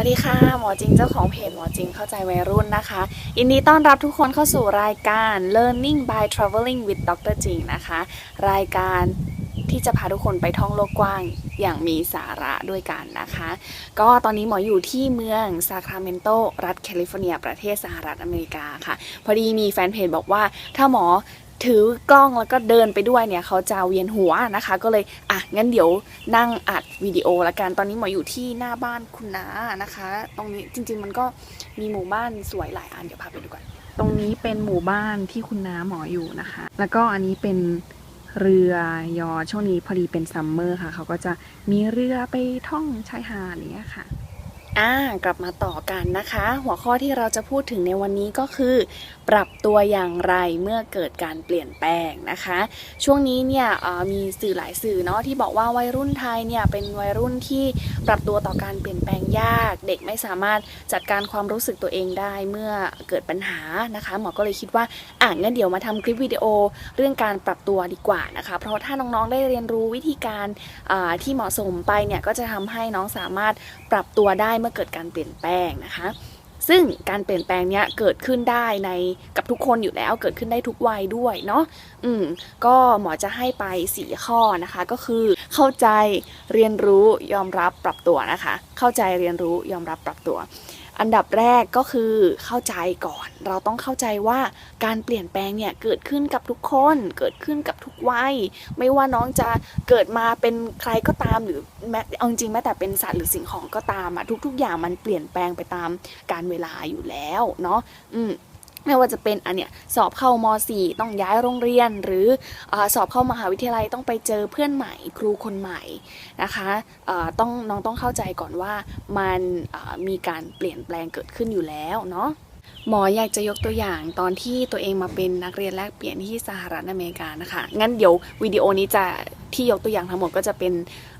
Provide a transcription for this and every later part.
วัสดีค่ะ หมอจริงเจ้าของเพจหมอจริงเข้าใจวัยรุ่นนะคะ ยินดีต้อนรับทุกคนเข้าสู่รายการ Learning by Traveling with Dr. จริงนะคะ รายการที่จะพาทุกคนไปท่องโลกกว้างอย่างมีสาระด้วยกันนะคะ ก็ตอนนี้หมออยู่ที่เมืองซาคราเมนโต รัฐแคลิฟอร์เนีย ประเทศสหรัฐอเมริกาค่ะ พอดีมีแฟนเพจบอกว่าถ้าหมอ ถือกล้องแล้วก็เดินไปด้วยเนี่ยเขาจะเวียนหัวนะคะ ก็เลยอะงั้นเดี๋ยวนั่งอัดวิดีโอละกันตอนนี้หมออยู่ที่หน้าบ้านคุณน้านะคะ ตรงนี้จริง ๆ มันก็มีหมู่บ้านสวยหลายอันเดี๋ยวพาไปดูกันตรงนี้เป็นหมู่บ้านที่คุณน้าหมออยู่นะคะ แล้วก็อันนี้เป็นเรือยอช่วงนี้พอดีเป็นซัมเมอร์ค่ะ เขาก็จะมีเรือไปท่องชายหาดอย่างเนี้ยค่ะ อ่ากลับมาต่อกันนะคะ หัวข้อที่เราจะพูดถึงในวันนี้ก็คือ ปรับตัวอย่างไรเมื่อเกิดการเปลี่ยนแปลงนะคะ ช่วงนี้เนี่ยมีสื่อหลายสื่อเนาะที่บอกว่าวัยรุ่นไทยเนี่ยเป็นวัยรุ่นที่ปรับตัวต่อการเปลี่ยนแปลงยาก เด็กไม่สามารถจัดการความรู้สึกตัวเองได้เมื่อเกิดปัญหานะคะ หมอก็เลยคิดว่าอะงั้นเดี๋ยวมาทำคลิปวิดีโอเรื่องการปรับตัวดีกว่านะคะ เพราะถ้าน้องๆได้เรียนรู้วิธีการที่เหมาะสมไปเนี่ยก็จะทำให้น้องสามารถปรับตัวได้มื่อเกิดการเปลี่ยนแปลงนะคะ ซึ่งการเปลี่ยนแปลงเนี้ยเกิดขึ้นได้ในกับทุกคนอยู่แล้ว เกิดขึ้นได้ทุกวัยด้วยเนาะอืมก็หมอจะให้ไปสี่ข้อนะคะ ก็คือเข้าใจเรียนรู้ยอมรับปรับตัวนะคะ เข้าใจเรียนรู้ยอมรับปรับตัว อันดับแรกก็คือเข้าใจก่อน เราต้องเข้าใจว่าการเปลี่ยนแปลงเนี่ยเกิดขึ้นกับทุกคน เกิดขึ้นกับทุกวัย ไม่ว่าน้องจะเกิดมาเป็นใครก็ตามหรือแม้เอาจริงแม้แต่เป็นสัตว์หรือสิ่งของก็ตามอะทุก ๆ อย่างมันเปลี่ยนแปลงไปตามการเวลาอยู่แล้วเนาะอืม ไม่ว่าจะเป็นอันเนี้ยสอบเข้ามสี่ต้องย้ายโรงเรียน หรืออสอบเข้ามหาวิทยาลัยต้องไปเจอเพื่อนใหม่ครูคนใหม่นะคะต้องน้องต้องเข้าใจก่อนว่ามันมีการเปลี่ยนแปลงเกิดขึ้นอยู่แล้วเนาะหมออยากจะยกตัวอย่างตอนที่ตัวเองมาเป็นนักเรียนแลกเปลี่ยนที่สหรัฐอเมริกานะคะงั้นเดี๋ยววิดีโอนี้จะที่ยกตัวอย่างทั้งหมดก็จะเป็น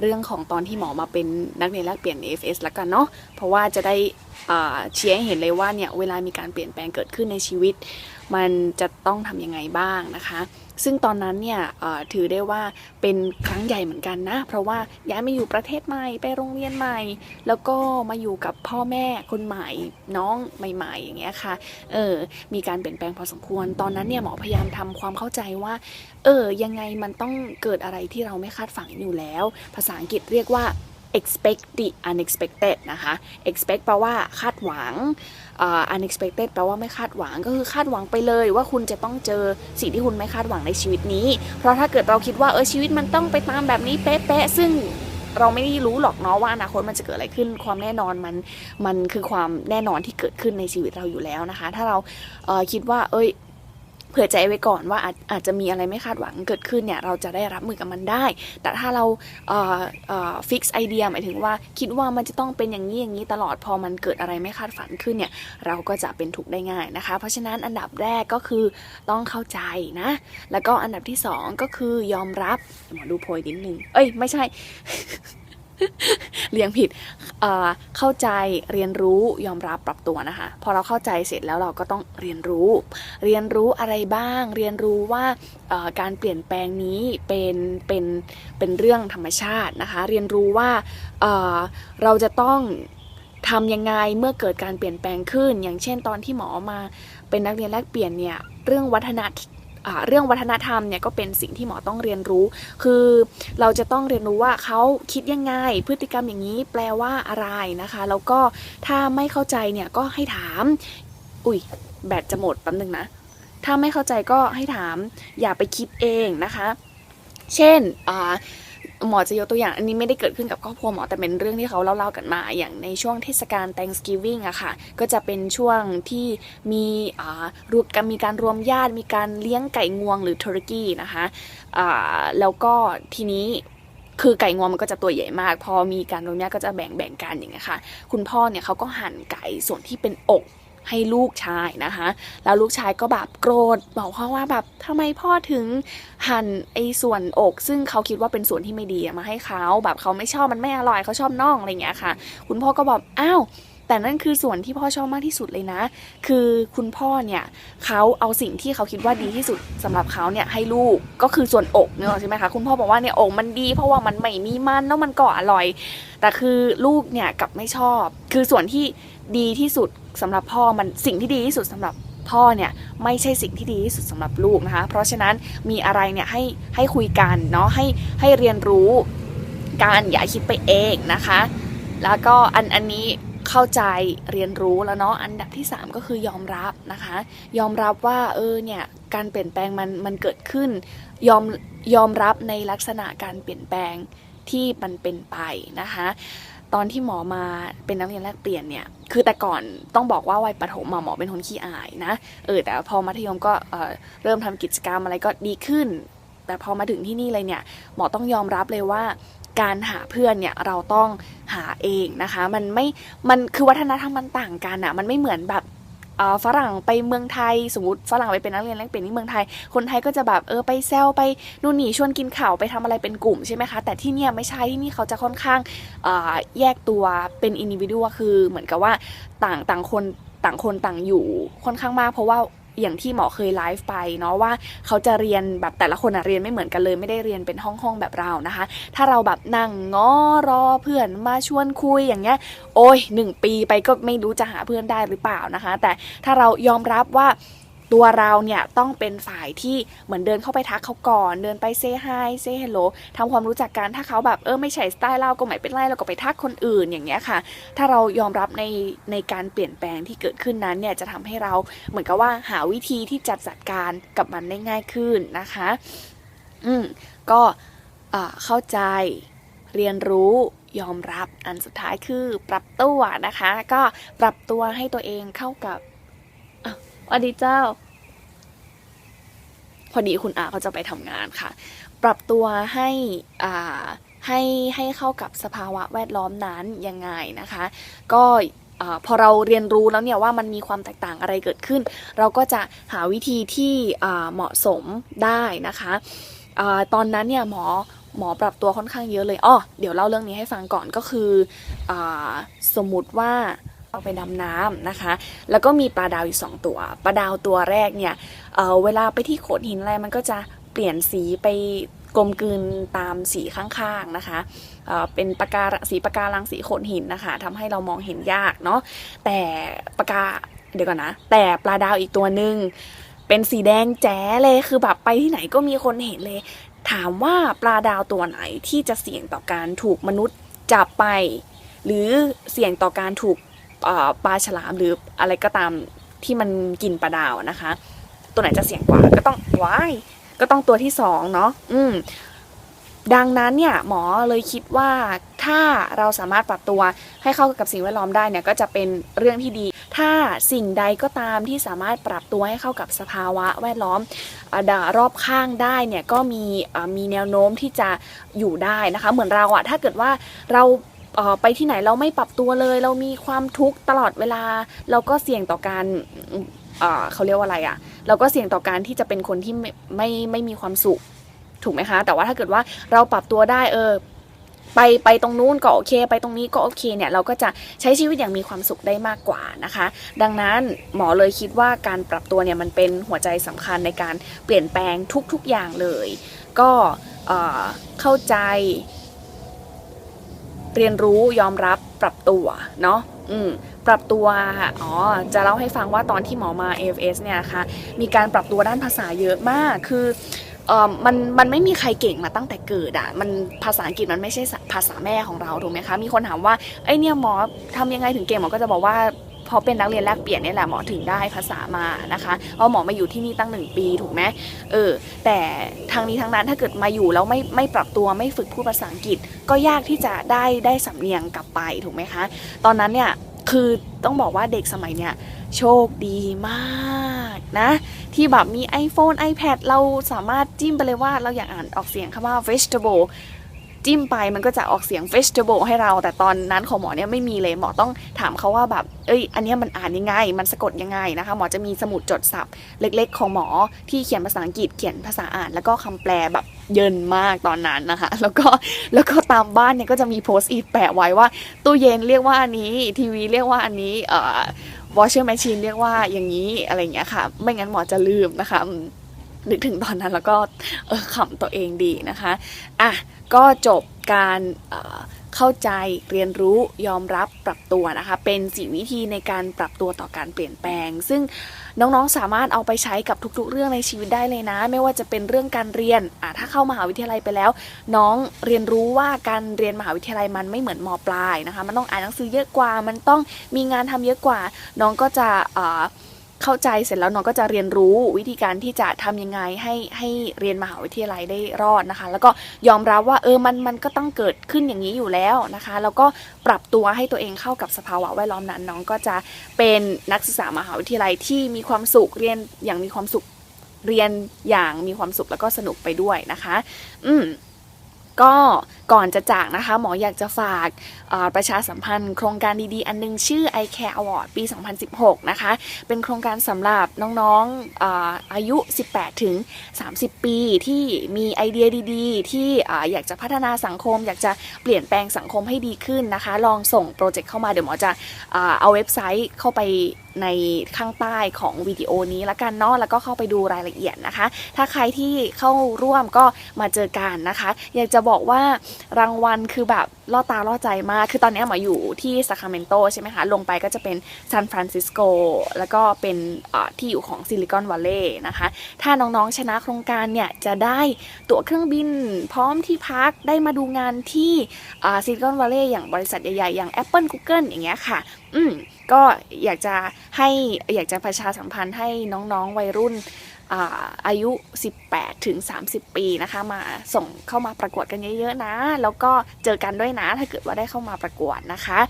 เรื่องของตอนที่หมอมาเป็นนักเรียนแลกเปลี่ยน AFS แล้วกันเนาะเพราะว่าจะได้เชียร์ให้เห็นเลยว่าเนี่ยเวลามีการเปลี่ยนแปลงเกิดขึ้นในชีวิต มันจะต้องทำยังไงบ้างนะคะ ซึ่งตอนนั้นเนี่ยถือได้ว่าเป็นครั้งใหญ่เหมือนกันนะ เพราะว่าย้ายมาอยู่ประเทศใหม่ไปโรงเรียนใหม่ แล้วก็มาอยู่กับพ่อแม่คนใหม่น้องใหม่ ๆ อย่างเงี้ยค่ะเออมีการเปลี่ยนแปลงพอสมควร ตอนนั้นเนี่ยหมอพยายามทำความเข้าใจว่าเออยังไงมันต้องเกิดอะไรที่เราไม่คาดฝันอยู่แล้ว ภาษาอังกฤษเรียกว่า expect the unexpected นะคะ expect แปลว่าคาดหวังอ่า unexpected แปลว่าไม่คาดหวัง ก็คือคาดหวังไปเลยว่าคุณจะต้องเจอสิ่งที่คุณไม่คาดหวังในชีวิตนี้ เพราะถ้าเกิดเราคิดว่าเออชีวิตมันต้องไปตามแบบนี้เป๊ะๆซึ่งเราไม่ได้รู้หรอกเนาะว่าอนาคตมันจะเกิดอะไรขึ้น ความแน่นอนมันมันคือความแน่นอนที่เกิดขึ้นในชีวิตเราอยู่แล้วนะคะ ถ้าเราเคิดว่า เอ้ย เผื่อใจไว้ก่อนว่าอาจอาจจะมีอะไรไม่คาดหวังเกิดขึ้นเนี่ยเราจะได้รับมือกับมันได้ แต่ถ้าเราเอ่อเอ่อฟิกซ์ไอเดียหมายถึงว่าคิดว่ามันจะต้องเป็นอย่างนี้อย่างนี้ตลอดพอมันเกิดอะไรไม่คาดฝันขึ้นเนี่ยเราก็จะเป็นทุกข์ได้ง่ายนะคะ เพราะฉะนั้นอันดับแรกก็คือต้องเข้าใจนะ แล้วก็อันดับที่สองก็คือยอมรับหมอดูโพยนิดนึงเอ้ยไม่ใช่ เรียงผิดเเข้าใจเรียนรู้ยอมรับปรับตัวนะคะ พอเราเข้าใจเสร็จแล้วเราก็ต้องเรียนรู้ เรียนรู้อะไรบ้าง เรียนรู้ว่าการเปลี่ยนแปลงนี้เป็นเป็นเป็นเรื่องธรรมชาตินะคะ เรียนรู้ว่าเเราจะต้องทำยังไงเมื่อเกิดการเปลี่ยนแปลงขึ้น อย่างเช่นตอนที่หมอมาเป็นนักเรียนแลกเปลี่ยนเนี่ยเรื่องวัฒนธรรม เรื่องวัฒนธรรมเนี่ยก็เป็นสิ่งที่หมอต้องเรียนรู้ คือเราจะต้องเรียนรู้ว่าเขาคิดยังไง พฤติกรรมอย่างนี้แปลว่าอะไรนะคะ แล้วก็ถ้าไม่เข้าใจเนี่ยก็ให้ถาม อุ้ยแบตจะหมดแป๊บนึงนะ ถ้าไม่เข้าใจก็ให้ถามอย่าไปคิดเองนะคะ เช่นอ่า หมอจะยกตัวอย่างอันนี้ไม่ได้เกิดขึ้นกับครอบครัวหมอแต่เป็นเรื่องที่เขาเล่าๆกันมา อย่างในช่วงเทศกาล Thanksgiving อะค่ะ ก็จะเป็นช่วงที่มีอ่ารวมกันมีการรวมญาติมีการเลี้ยงไก่งวงหรือ turkey นะคะอ่าแล้วก็ทีนี้คือไก่งวงมันก็จะตัวใหญ่มาก พอมีการรวมญาติก็จะแบ่งแบ่งกันอย่างเงี้ยค่ะ คุณพ่อเนี่ยเขาก็หั่นไก่ส่วนที่เป็นอก ให้ลูกชายนะคะ แล้วลูกชายก็แบบโกรธบอกพ่อว่าแบบทำไมพ่อถึงหั่นไอ้ส่วนอก ซึ่งเขาคิดว่าเป็นส่วนที่ไม่ดีมาให้เขาแบบเขาไม่ชอบมันไม่อร่อยเขาชอบน่องอะไรอย่างเงี้ยค่ะ คุณพ่อก็บอกอ้าว แต่นั่นคือส่วนที่พ่อชอบมากที่สุดเลยนะ คือคุณพ่อเนี่ยเขาเอาสิ่งที่เขาคิดว่าดีที่สุดสำหรับเขาเนี่ยให้ลูกก็คือส่วนอกเนอะใช่ไหมคะคุณพ่อบอกว่าเนี่ยอกมันดี เพราะว่ามันไม่มีมันแล้วมันก็อร่อย แต่คือลูกเนี่ยกลับไม่ชอบ คือส่วนที่ดีที่สุดสำหรับพ่อมันสิ่งที่ดีที่สุดสำหรับพ่อเนี่ยไม่ใช่สิ่งที่ดีที่สุดสำหรับลูกนะคะ เพราะฉะนั้นมีอะไรเนี่ยให้ให้คุยกันเนาะให้ให้เรียนรู้การอย่าคิดไปเองนะคะ แล้วก็อันอันนี้ เข้าใจเรียนรู้แล้วเนาะอันดับที่ 3 ก็คือยอมรับนะคะ ยอมรับว่าเออเนี่ยการเปลี่ยนแปลงมันมันเกิดขึ้น ยอมยอมรับในลักษณะการเปลี่ยนแปลงที่มันเป็นไปนะคะตอนที่หมอมาเป็นนักเรียนแลกเปลี่ยนเนี่ย คือแต่ก่อนต้องบอกว่าวัยประถมอหมอเป็นคนขี้อายนะ เออ แต่พอมัธยมก็เเริ่มทำกิจกรรมอะไรก็ดีขึ้น แต่พอมาถึงที่นี่เลยเนี่ย หมอต้องยอมรับเลยว่า การหาเพื่อนเนี่ยเราต้องหาเองนะคะ มันไม่มันคือวัฒนธรรมมันต่างกันอะมันไม่เหมือนแบบฝรั่งไปเมืองไทยสมมติฝรั่งไปเป็นนักเรียนแลกเปลี่ยนที่เมืองไทย คนไทยก็จะแบบเออไปแซวไปนู่นนี่ชวนกินข่าวไปทำอะไรเป็นกลุ่มใช่ไหมคะ แต่ที่เนี่ยไม่ใช่ที่นี่เขาจะค่อนข้างแยกตัวเป็นอินดิวิ a วคือเหมือนกับว่าต่างต่างคนต่างคนต่างอยู่ค่อนข้างมากเพราะว่า อย่างที่หมอเคยไลฟ์ไปเนาะว่าเขาจะเรียนแบบแต่ละคนอะเรียนไม่เหมือนกันเลย ไม่ได้เรียนเป็นห้องห้องๆแบบเรานะคะ ถ้าเราแบบนั่งง้อรอเพื่อนมาชวนคุยอย่างเงี้ย โอ้ยหนึ่งปีไปก็ไม่รู้จะหาเพื่อนได้หรือเปล่านะคะ แต่ถ้าเรายอมรับว่า ตัวเราเนี่ยต้องเป็นฝ่ายที่เหมือนเดินเข้าไปทักเขาก่อน เดินไปเซฮายเซฮัลโหลทำความรู้จักกันถ้าเขาแบบเออไม่ใช่สไตล์เราก็ไม่เป็นไรเราก็ไปทักคนอื่นอย่างเงี้ยค่ะ ถ้าเรายอมรับในในการเปลี่ยนแปลงที่เกิดขึ้นนั้นเนี่ยจะทำให้เราเหมือนกับว่าหาวิธีที่จะจัดการกับมันได้ง่ายขึ้นนะคะ อืมก็อ่าเข้าใจเรียนรู้ยอมรับอันสุดท้ายคือปรับตัวนะคะ ก็ปรับตัวให้ตัวเองเข้ากับ วัสดีเจ้า พอดีคุณอาเขาจะไปทำงานค่ะ ปรับตัวให้อ่าให้ให้เข้ากับสภาวะแวดล้อมนั้นยังไงนะคะ ก็พอเราเรียนรู้แล้วเนี่ยว่ามันมีความแตกต่างอะไรเกิดขึ้น เราก็จะหาวิธีที่เหมาะสมได้นะคะอตอนนั้นเนี่ยหมอหมอปรับตัวค่อนข้างเยอะเลยอ้อเดี๋ยวเล่าเรื่องนี้ให้ฟังก่อนก็คืออสมมติว่า เราไปดำน้ำนะคะ แล้วก็มีปลาดาวอยู่สองตัว ปลาดาวตัวแรกเนี่ยเเวลาไปที่โขดหินอะไรมันก็จะเปลี่ยนสีไปกลมกลืนตามสีข้างๆนะคะเเป็นปะกาสีปะการังสีโขดหินนะคะทำให้เรามองเห็นยากเนาะ แต่ปะกาเดี๋ยวก่อนนะ แต่ปลาดาวอีกตัวหนึ่งเป็นสีแดงแจ๋เลย คือแบบไปที่ไหนก็มีคนเห็นเลย ถามว่าปลาดาวตัวไหนที่จะเสี่ยงต่อการถูกมนุษย์จับไป หรือเสี่ยงต่อการถูก ปลาฉลามหรืออะไรก็ตามที่มันกินปลาดาวนะคะ ตัวไหนจะเสี่ยงกว่าก็ต้องว้ายก็ต้องตัวที่สองเนาะอืมดังนั้นเนี่ยหมอเลยคิดว่าถ้าเราสามารถปรับตัวให้เข้ากับสิ่งแวดล้อมได้เนี่ยก็จะเป็นเรื่องที่ดี ถ้าสิ่งใดก็ตามที่สามารถปรับตัวให้เข้ากับสภาวะแวดล้อมอดารอบข้างได้เนี่ยก็มีมีแนวโน้มที่จะอยู่ได้นะคะ เหมือนเราอะถ้าเกิดว่าเรา ไปที่ไหนเราไม่ปรับตัวเลย เรามีความทุกข์ตลอดเวลา เราก็เสี่ยงต่อการเขาเรียกว่าอะไรอะเราก็เสี่ยงต่อการที่จะเป็นคนที่ไม่ไม่ไม่มีความสุขถูกไหมคะ แต่ว่าถ้าเกิดว่าเราปรับตัวได้เออไปไปตรงนู้นก็โอเค ไปตรงนี้ก็โอเคเนี่ยเราก็จะใช้ชีวิตอย่างมีความสุขได้มากกว่านะคะ ดังนั้นหมอเลยคิดว่าการปรับตัวเนี่ยมันเป็นหัวใจสำคัญในการเปลี่ยนแปลงทุกๆอย่างเลย ก็เข้าใจ เรียนรู้ยอมรับปรับตัวเนาะอืมปรับตัวค่ะอ๋อ จะเล่าให้ฟังว่าตอนที่หมอมา AFS เนี่ยนะคะ มีการปรับตัวด้านภาษาเยอะมาก คือมันมันไม่มีใครเก่งมาตั้งแต่เกิดอะมันภาษาอังกฤษมันไม่ใช่ภาษาแม่ของเราถูกไหมคะ มีคนถามว่าไอยเนี่ยหมอทำยังไงถึงเก่งหมอก็จะบอกว่า พอเป็นนักเรียนแลกเปลี่ยนนี่แหละหมอถึงได้ภาษามานะคะเพราะหมอมาอยู่ที่นี่ตั้งหนึ่งปีถูกไหมเออแต่ทางนี้ทางนั้นถ้าเกิดมาอยู่แล้วไม่ไม่ปรับตัวไม่ฝึกพูดภาษาอังกฤษ ก็ยากที่จะได้ได้สำเนียงกลับไปถูกไหมคะ ตอนนั้นเนี่ยคือต้องบอกว่าเด็กสมัยเนี่ยโชคดีมากนะ ที่แบบมี iPhone iPad เราสามารถจิ้มไปเลยว่าเราอยากอ่านออกเสียงคำว่า vegetable จิ้มไปมันก็จะออกเสียง vegetable ให้เรา แต่ตอนนั้นของหมอเนี่ยไม่มีเลยหมอต้องถามเขาว่าแบบเอ้ย อันนี้มันอ่านยังไง มันสะกดยังไงนะคะ หมอจะมีสมุดจดศัพท์เล็กๆ ของหมอที่เขียนภาษาอังกฤษเขียนภาษาอ่าน แล้วก็คำแปลแบบเยินมากตอนนั้นนะคะ แล้วก็แล้วก็ตามบ้านเนี่ยก็จะมีโพสต์อีแปะไว้ว่าตู้เย็นเรียกว่าอันนี้ทีวีเรียกว่าอันนี้เอ่อ washer machine เรียกว่าอย่างนี้อะไรอย่างเงี้ยค่ะ ไม่งั้นหมอจะลืมนะคะ นึกถึงตอนนั้นแล้วก็เออขำตัวเองดีนะคะอะก็จบการเเข้าใจเรียนรู้ยอมรับปรับตัวนะคะ เป็นสี่วิธีในการปรับตัวต่อการเปลี่ยนแปลง ซึ่งน้องๆสามารถเอาไปใช้กับทุก ๆ เรื่องในชีวิตได้เลยนะ ไม่ว่าจะเป็นเรื่องการเรียนอะถ้าเข้ามหาวิทยาลัยไปแล้ว น้องเรียนรู้ว่าการเรียนมหาวิทยาลัยมันไม่เหมือนมปลายนะคะ มันต้องอ่านหนังสือเยอะกว่า มันต้องมีงานทำเยอะกว่า น้องก็จะอ่อ เข้าใจเสร็จแล้วน้องก็จะเรียนรู้วิธีการที่จะทำยังไงให้ให้เรียนมหาวิทยาลัยได้รอดนะคะ แล้วก็ยอมรับว่าเออมันมันก็ต้องเกิดขึ้นอย่างนี้อยู่แล้วนะคะ แล้วก็ปรับตัวให้ตัวเองเข้ากับสภาวะแวดล้อมนั้น น้องก็จะเป็นนักศึกษามหาวิทยาลัยที่มีความสุขเรียนอย่างมีความสุขเรียนอย่างมีความสุขแล้วก็สนุกไปด้วยนะคะ อืมก็ก่อนจะจากนะคะ หมออยากจะฝากประชาสัมพันธ์โครงการดีๆ อันนึงชื่อ i Care Award ปี 2016 นะคะ เป็นโครงการสำหรับน้องๆอออายุ 18 ถึง 30 ปีที่มีไอเดียดีๆ ที่อ่อยากจะพัฒนาสังคม อยากจะเปลี่ยนแปลงสังคมให้ดีขึ้นนะคะ ลองส่งโปรเจกต์เข้ามาเดี๋ยวหมอจะเอาเว็บไซต์เข้าไปในข้างใต้ของวิดีโอนี้ละกันเนาะแล้วก็เข้าไปดูรายละเอียดนะคะ ถ้าใครที่เข้าร่วมก็มาเจอกันนะคะ อยากจะบอกว่ารางวัลคือแบบล่อตาล่อใจมาก คือตอนนี้หมออยู่ที่ซาคราเมนโตใช่ไหมคะ ลงไปก็จะเป็นซานฟรานซิสโก แล้วก็เป็นที่อยู่ของซิลิคอนวัลเลย์นะคะ ถ้าน้องๆชนะโครงการเนี่ย จะได้ตั๋วเครื่องบิน พร้อมที่พัก ได้มาดูงานที่ซิลิคอนวัลเลย์อย่างบริษัทใหญ่ๆ อย่าง Apple Google อย่างเงี้ยค่ะ อืมก็อยากจะให้อยากจะประชาสัมพันธ์ให้น้องๆวัยรุ่น อายุ 18 ถึง 30 ปีนะคะ มาส่งเข้ามาประกวดกันเยอะๆนะ แล้วก็เจอกันด้วยนะ ถ้าเกิดว่าได้เข้ามาประกวดนะคะ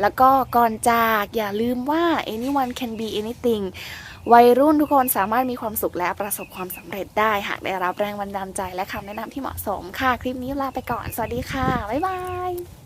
แล้วก็ก่อนจากอย่าลืมว่า anyone can be anything วัยรุ่นทุกคนสามารถมีความสุขและประสบความสำเร็จได้ หากได้รับแรงบันดาลใจและคำแนะนำที่เหมาะสมค่ะ คลิปนี้ลาไปก่อน สวัสดีค่ะ บ๊ายบาย